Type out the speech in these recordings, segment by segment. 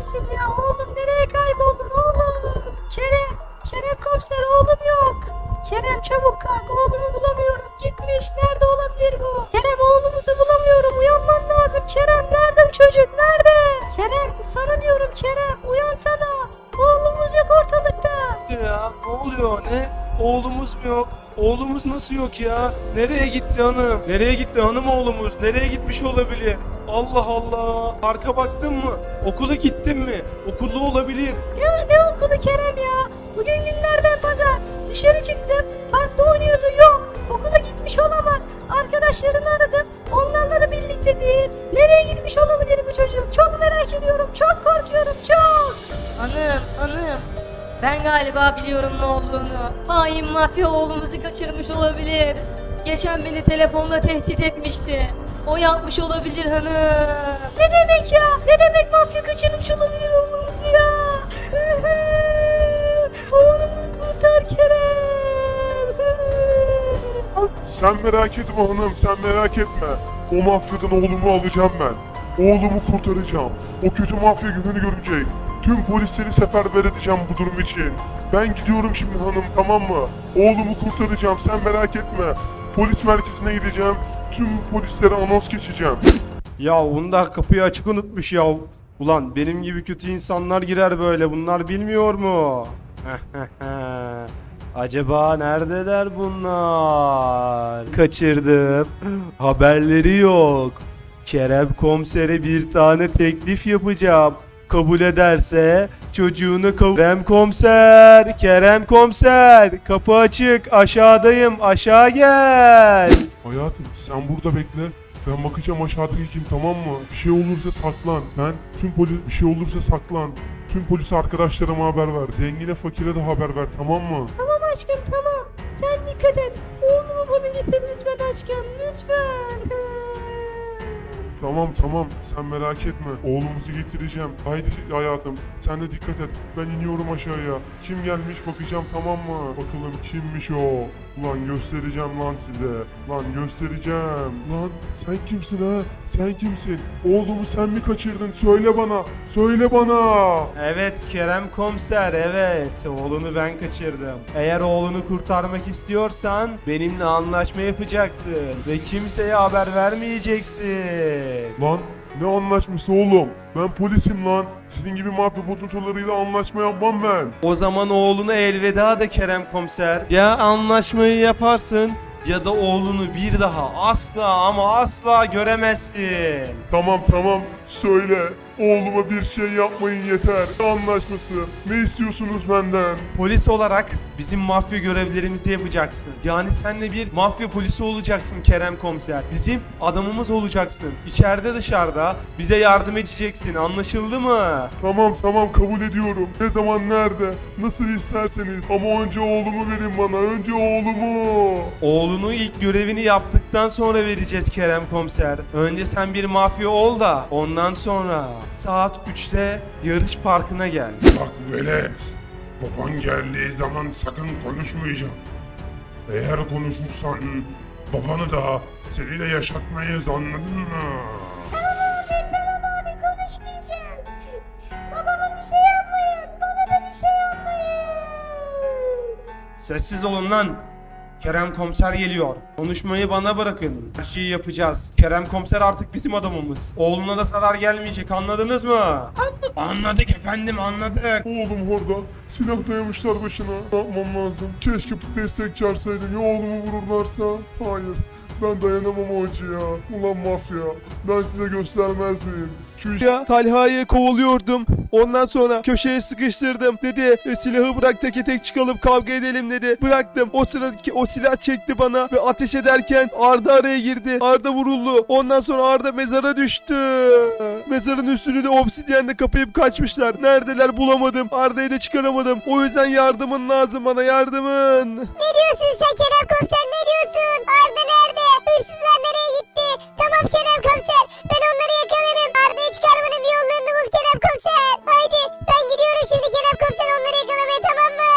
neredesin ya? Oğlum nereye kayboldun oğlum? Kerem, Kerem komiser oğlum yok. Kerem çabuk kalk oğlumu bulamıyorum. Gitmiş nerede olabilir bu? Kerem oğlumuzu bulamıyorum. Uyanman lazım. Kerem nerede bu çocuk? Nerede? Kerem sana diyorum Kerem uyansana. Oğlumuz yok ortalıkta. ya? Ne oluyor? Ne? Oğlumuz mu yok? Oğlumuz nasıl yok ya? Nereye gitti hanım? Nereye gitti hanım oğlumuz? Nereye gitmiş olabilir? Allah Allah. Arka baktın mı? Okula gittin mi? Okulda olabilir. Ya ne okulu Kerem ya? Bugün günlerden pazar. Dışarı çıktım. Parkta oynuyordu yok. Okula gitmiş olamaz. Arkadaşlarını aradım. Onlarla da birlikte değil. Nereye gitmiş olabilir bu çocuk? Çok merak ediyorum. Çok korkuyorum. Çok. Hanım, hanım. Ben galiba biliyorum ne olduğunu. Hain mafya oğlumuzu kaçırmış olabilir. Geçen beni telefonla tehdit etmişti. O yapmış olabilir hanım. Ne demek ya? Ne demek mafya kaçırmış olabilir oğlumuzu ya? Oğlumu kurtar Kerem. Sen merak etme hanım, sen merak etme. O mafyadan oğlumu alacağım ben. Oğlumu kurtaracağım. O kötü mafya gününü görecek. Tüm polisleri seferber edeceğim bu durum için. Ben gidiyorum şimdi hanım tamam mı? Oğlumu kurtaracağım sen merak etme. Polis merkezine gideceğim. Tüm polislere anons geçeceğim. Ya bunlar kapıyı açık unutmuş ya. Ulan benim gibi kötü insanlar girer böyle. Bunlar bilmiyor mu? Acaba neredeler bunlar? Kaçırdım. Haberleri yok. Kerem komisere bir tane teklif yapacağım. Kabul ederse çocuğunu kabul... Kerem komiser, Kerem komiser. Kapı açık, aşağıdayım, aşağı gel. Hayatım sen burada bekle. Ben bakacağım aşağıdaki kim tamam mı? Bir şey olursa saklan. Ben tüm polis bir şey olursa saklan. Tüm polis arkadaşlarıma haber ver. Zengine fakire de haber ver tamam mı? Tamam aşkım tamam. Sen dikkat et. Oğlumu bana getir lütfen aşkım. Lütfen. Tamam tamam sen merak etme. Oğlumuzu getireceğim. Haydi hayatım sen de dikkat et. Ben iniyorum aşağıya. Kim gelmiş bakacağım tamam mı? Bakalım kimmiş o? Ulan göstereceğim lan size. Lan göstereceğim. Lan sen kimsin ha? Sen kimsin? Oğlumu sen mi kaçırdın? Söyle bana. Söyle bana. Evet Kerem komiser evet oğlunu ben kaçırdım. Eğer oğlunu kurtarmak istiyorsan benimle anlaşma yapacaksın ve kimseye haber vermeyeceksin. Lan ne anlaşması oğlum? Ben polisim lan. Senin gibi mafya bozuntularıyla anlaşma yapmam ben. O zaman oğluna elveda de Kerem komiser. Ya anlaşmayı yaparsın ya da oğlunu bir daha asla ama asla göremezsin. Tamam tamam söyle. Oğluma bir şey yapmayın yeter. Anlaşması? Ne istiyorsunuz benden? Polis olarak bizim mafya görevlerimizi yapacaksın. Yani sen de bir mafya polisi olacaksın Kerem komiser. Bizim adamımız olacaksın. İçeride dışarıda bize yardım edeceksin. Anlaşıldı mı? Tamam tamam kabul ediyorum. Ne zaman nerede? Nasıl isterseniz. Ama önce oğlumu verin bana. Önce oğlumu. Oğlunu ilk görevini yaptıktan sonra vereceğiz Kerem komiser. Önce sen bir mafya ol da ondan sonra saat 3'te yarış parkına gel. Bak velet, baban geldiği zaman sakın konuşmayacağım. Eğer konuşursan babanı da seni de yaşatmayız anladın mı? tamam abi konuşmayacağım. Babama bir şey yapmayın. Bana da bir şey yapmayın. Sessiz olun lan. Kerem komiser geliyor. Konuşmayı bana bırakın. Her şeyi yapacağız. Kerem komiser artık bizim adamımız. Oğluna da zarar gelmeyecek anladınız mı? Anladık efendim anladık. Oğlum orada. Silah dayamışlar başına. Ne yapmam lazım? Keşke destek çağırsaydım. Ya oğlumu vururlarsa? Hayır. Ben dayanamam o acıya. Ulan mafya. Ben size göstermez miyim? Şu Talha'yı kovalıyordum. Ondan sonra köşeye sıkıştırdım. Dedi "E, silahı bırak teke tek çıkalım kavga edelim dedi. Bıraktım. O sırada o silah çekti bana ve ateş ederken Arda araya girdi. Arda vuruldu. Ondan sonra Arda mezara düştü. Mezarın üstünü de obsidyenle kapayıp kaçmışlar. Neredeler bulamadım. Arda'yı da çıkaramadım. O yüzden yardımın lazım bana yardımın. Ne diyorsun sen Kerem komiser ne diyorsun? Arda nerede? Hırsızlar nereye gitti? Tamam Kerem komiser ben onları yakalarım. Çıkarmanın bir yollarını bul Kerem komiser. Haydi ben gidiyorum şimdi Kerem komiser onları yakalamaya tamam mı?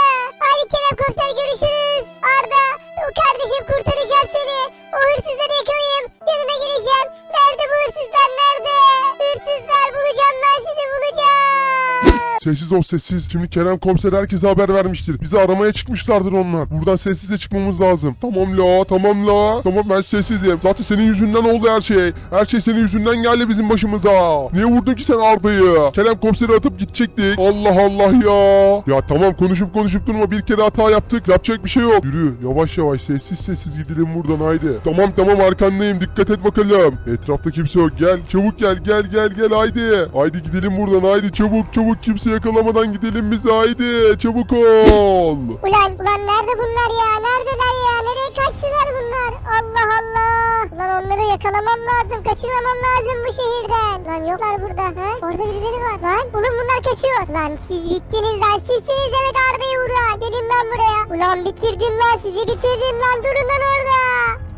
Haydi Kerem komiser görüşürüz. Arda o kardeşim kurtaracağım seni. O hırsızları yakalayayım. Yanına geleceğim. Nerede bu hırsızlar nerede? Hırsızlar bulacağım ben sizi bulacağım. Sessiz ol sessiz. Şimdi Kerem komiser herkese haber vermiştir. Bizi aramaya çıkmışlardır onlar. Buradan sessizce çıkmamız lazım. Tamam la tamam la. Tamam ben sessizim. Zaten senin yüzünden oldu her şey. Her şey senin yüzünden geldi bizim başımıza. Niye vurdun ki sen Arda'yı? Kerem komiseri atıp gidecektik. Allah Allah ya. Ya tamam konuşup konuşup durma. Bir kere hata yaptık. Yapacak bir şey yok. Yürü yavaş yavaş sessiz sessiz gidelim buradan haydi. Tamam tamam arkandayım. Dikkat et bakalım. Etrafta kimse yok. Gel çabuk gel gel gel gel haydi. Haydi gidelim buradan haydi çabuk çabuk kimse yakalamadan gidelim biz haydi. Çabuk ol. Ulan ulan nerede bunlar ya? Neredeler ya? Nereye kaçtılar bunlar? Allah Allah. Lan onları yakalamam lazım. Kaçırmamam lazım bu şehirden. Lan yoklar burada. Ha? Orada birileri var. Lan oğlum bunlar kaçıyor. Lan siz bittiniz lan. Sizsiniz demek Arda'yı vuran. Gelin lan buraya. Ulan bitirdim lan. Sizi bitirdim lan. Durun lan orada.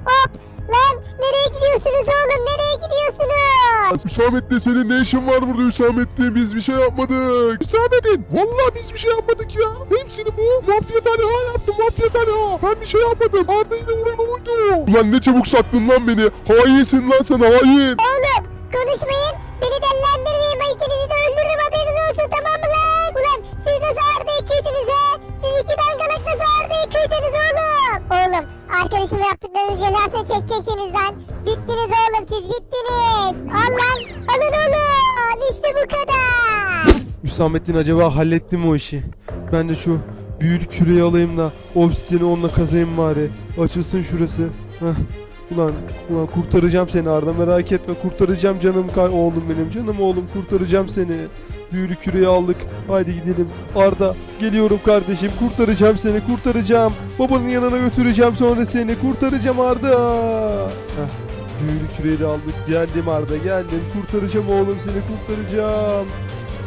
Hop. Lan nereye gidiyorsunuz oğlum? Nereye gidiyorsunuz? Hüsamettin senin ne işin var burada Hüsamettin? Biz bir şey yapmadık. Hüsamettin vallahi biz bir şey yapmadık ya. Hepsini bu mafya Talha yaptı mafya Talha. Ben bir şey yapmadım. Arda ile vuran oydu. Ulan ne çabuk sattın lan beni. Hainsin lan sen hain. Oğlum konuşmayın. Beni dellendirmeyin. Ben ikinizi de öldürürüm haberiniz olsun tamam mı lan? Ulan siz nasıl Arda'yı kıydınız ha? Siz iki dangalak nasıl Arda'yı kıydınız oğlum? Oğlum arkadaşıma yaptıklarınız cezasını çekeceksiniz Hüsamettin acaba halletti mi o işi? Ben de şu büyülü küreyi alayım da obsisini onunla kazayım bari. Açılsın şurası. Heh. Ulan, ulan kurtaracağım seni Arda merak etme kurtaracağım canım oğlum benim canım oğlum kurtaracağım seni. Büyülü küreyi aldık. Haydi gidelim. Arda geliyorum kardeşim kurtaracağım seni kurtaracağım. Babanın yanına götüreceğim sonra seni kurtaracağım Arda. Heh. Büyülü küreyi aldık. Geldim Arda geldim. Kurtaracağım oğlum seni kurtaracağım.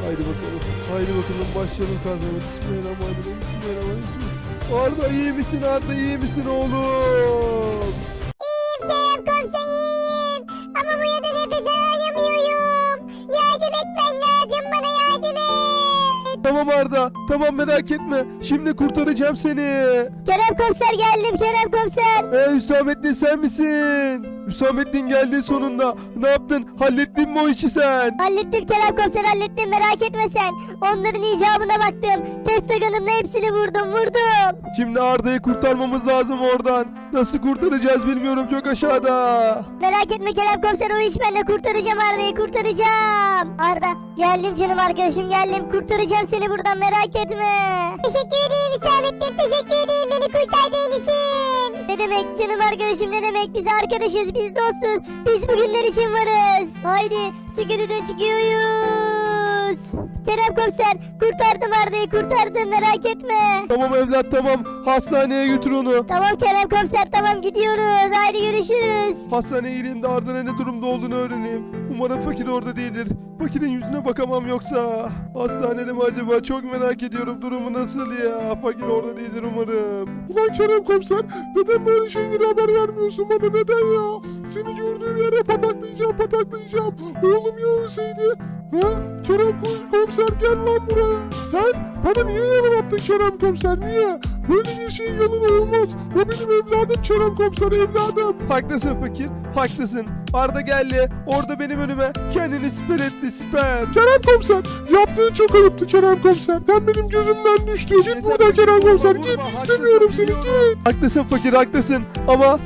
Haydi bakalım. Haydi bakalım başlayalım kazmaya. Bismillahirrahmanirrahim. Bismillahirrahmanirrahim. Arda iyi misin Arda iyi misin oğlum? İyiyim Kerem komiserim. Ama bu yada nefes alamıyorum. Yardım etmen lazım bana yardım et. Tamam Arda. Tamam merak etme. Şimdi kurtaracağım seni. Kerem komiser geldim Kerem komiser. Ee Hüsamettin sen misin? Hüsamettin geldi sonunda. Ne yaptın? Hallettin mi o işi sen? Hallettim Kerem komiser hallettim merak etme sen. Onların icabına baktım. Testaganımla hepsini vurdum vurdum. Şimdi Arda'yı kurtarmamız lazım oradan. Nasıl kurtaracağız bilmiyorum çok aşağıda. Merak etme Kerem komiser o iş bende kurtaracağım Arda'yı kurtaracağım. Arda geldim canım arkadaşım geldim kurtaracağım seni buradan merak etme. Teşekkür ederim Hüsamettin teşekkür ederim beni kurtardığın için. Ne demek canım arkadaşım ne demek biz arkadaşız biz dostuz biz bugünler için varız. Haydi sıkıntıdan çıkıyoruz. Kerem komiser kurtardım Arda'yı kurtardım merak etme. Tamam evlat tamam. Hastaneye götür onu. Tamam Kerem komiser tamam gidiyoruz haydi görüşürüz. Hastaneye gideyim de Arda'nın ne durumda olduğunu öğreneyim. Umarım fakir orada değildir. Fakirin yüzüne bakamam yoksa. Hastanede mi acaba? Çok merak ediyorum durumu nasıl ya. Fakir orada değildir umarım. Ulan Kerem komiser neden böyle şeyleri haber vermiyorsun bana neden ya? Seni gördüğüm yere pataklayacağım pataklayacağım. Oğlum ya ölseydi. Ha? Kerem ko- komiser gel lan buraya. Sen bana niye yalan attın Kerem komiser niye? Böyle bir şeyin yalan olmaz. O benim evladım Kerem komiser evladım. Haklısın fakir. Haklısın. Arda geldi. Orada benim önüme kendini siper etti siper. Kerem komiser yaptığın çok ayıptı Kerem komiser. Sen benim gözümden düştü. Git buradan Kerem komiser git istemiyorum seni git. Haklısın fakir haklısın. Ama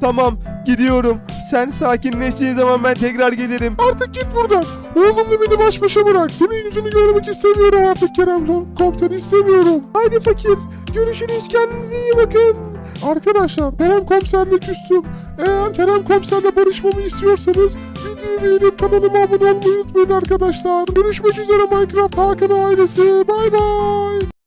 tamam gidiyorum. Sen sakinleştiğin zaman ben tekrar gelirim. Artık git buradan. Oğlumla beni baş başa bırak. Senin yüzünü görmek istemiyorum artık Kerem komiser istemiyorum. Haydi fakir. Görüşürüz kendinize iyi bakın. Arkadaşlar Kerem komiserle küstüm. Eğer Kerem komiserle barışmamı istiyorsanız videoyu beğenip kanalıma abone olmayı unutmayın arkadaşlar. Görüşmek üzere Minecraft Hakan ailesi. Bay bay.